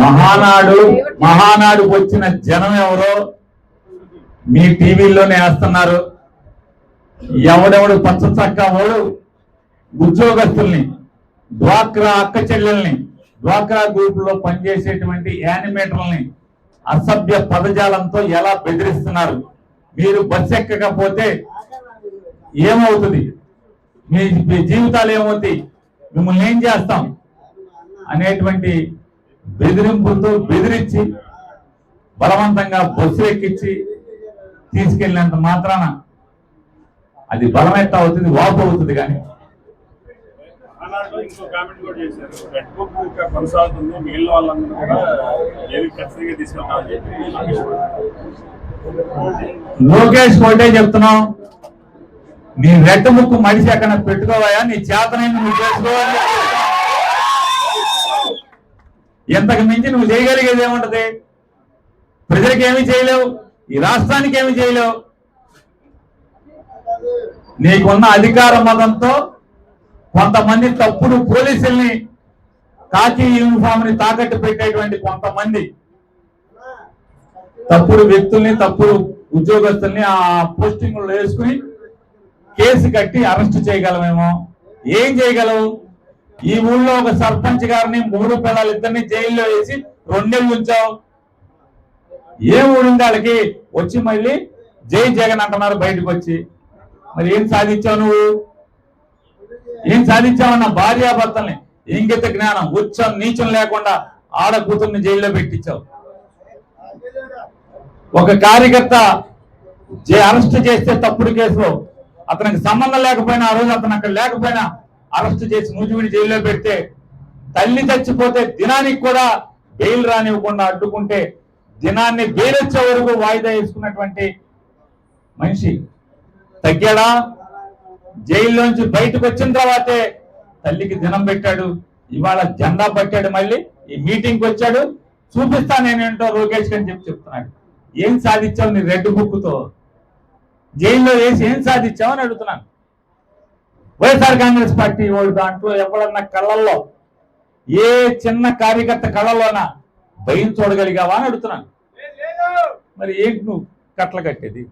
మహానాడు మహానాడు వచ్చిన జనం ఎవరో మీ టీవీల్లోనే వేస్తున్నారు. ఎవడెవడు పచ్చ చక్క వాడు? ఉద్యోగస్తుల్ని డ్వాక్రా అక్క చెల్లెల్ని డ్వాక్రా గ్రూప్లో పనిచేసేటువంటి యానిమేటర్లని అసభ్య పదజాలంతో ఎలా బెదిరిస్తున్నారు? మీరు బస్సు ఎక్కకపోతే ఏమవుతుంది? మీ మీ జీవితాలు ఏమవుతాయి? మిమ్మల్ని ఏం చేస్తాం? అనేటువంటి బెదిరింపులతో బెదిరించి బలవంతంగా బస్సు ఎక్కించి తీసుకెళ్ళినంత మాత్రాన అది బలమెత్త అవుతుంది వాపు అవుతుంది కానీ. ఆనాడు ఇంకో కామెంట్ కూడా చేశారు. రెడ్ బుక్ ఇంకా కొనసాగుతుంది మిగిలిన వాళ్ళందరూ కూడా ఏవి ఖచ్చితంగా తీసుకెళ్తామని చెప్పి లోకేష్ ఒకటే చెప్తున్నాం. నీ రెట్ట ముక్కు మడిసి అక్కడ పెట్టుకోవాయా? నీ చేతనైంది నువ్వు చేసుకోవాలి. ఎంతకు మించి నువ్వు చేయగలిగేది ఏముంటది? ప్రజలకు ఏమి చేయలేవు. ఈ రాష్ట్రానికి ఏమి చేయలేవు. నీకున్న అధికార మతంతో కొంతమంది తప్పుడు పోలీసుల్ని కాకి యూనిఫామ్ని తాకట్టు పెట్టేటువంటి కొంతమంది తప్పుడు వ్యక్తుల్ని తప్పుడు ఉద్యోగస్తుల్ని ఆ పోస్టింగ్లో వేసుకుని కేసు కట్టి అరెస్ట్ చేయగలమేమో? ఏం చేయగలవు? ఈ ఊళ్ళో ఒక సర్పంచ్ గారిని మూడు పిల్లలు ఇద్దరిని జైల్లో వేసి రెండేళ్ళు ఉంచావు. ఏ ఊరింది వాళ్ళకి వచ్చి మళ్ళీ జై జగన్ అంటున్నారు బయటకు వచ్చి మరి ఏం సాధించావు నువ్వు? ఏం సాధించావన్న భార్యాభర్తల్ని? ఇంగిత జ్ఞానం ఉచ్చం నీచం లేకుండా ఆడ కూతుర్ని జైల్లో పెట్టించావు. ఒక కార్యకర్త అరెస్ట్ చేస్తే తప్పుడు కేసులో అతనికి సంబంధం లేకపోయినా ఆ రోజు అతను అక్కడ లేకపోయినా అరెస్ట్ చేసి నూజివీడి జైల్లో పెడితే తల్లి చచ్చిపోతే దినానికి కూడా బెయిల్ రానివ్వకుండా అడ్డుకుంటే దినాన్ని బెయిల్ వచ్చే వరకు వాయిదా వేసుకున్నటువంటి మనిషి తగ్గాడా? జైల్లోంచి బయటకు వచ్చిన తర్వాతే తల్లికి దినం పెట్టాడు ఇవాళ జెండా పట్టాడు మళ్ళీ ఈ మీటింగ్ వచ్చాడు. చూపిస్తా నేనేంటో లోకేష్ అని చెప్పి చెప్తున్నాడు. ఏం సాధించావు నీ రెడ్ బుక్తో? జైల్లో వేసి ఏం సాధించామని అని అడుగుతున్నాను. వైఎస్ఆర్ కాంగ్రెస్ పార్టీ వాళ్ళు దాంట్లో ఎవరన్నా కళ్ళల్లో ఏ చిన్న కార్యకర్త కళ్ళలోనా భయం చూడగలిగావా అని అడుగుతున్నాను. మరి ఏంటి నువ్వు కట్టలు కట్టేది?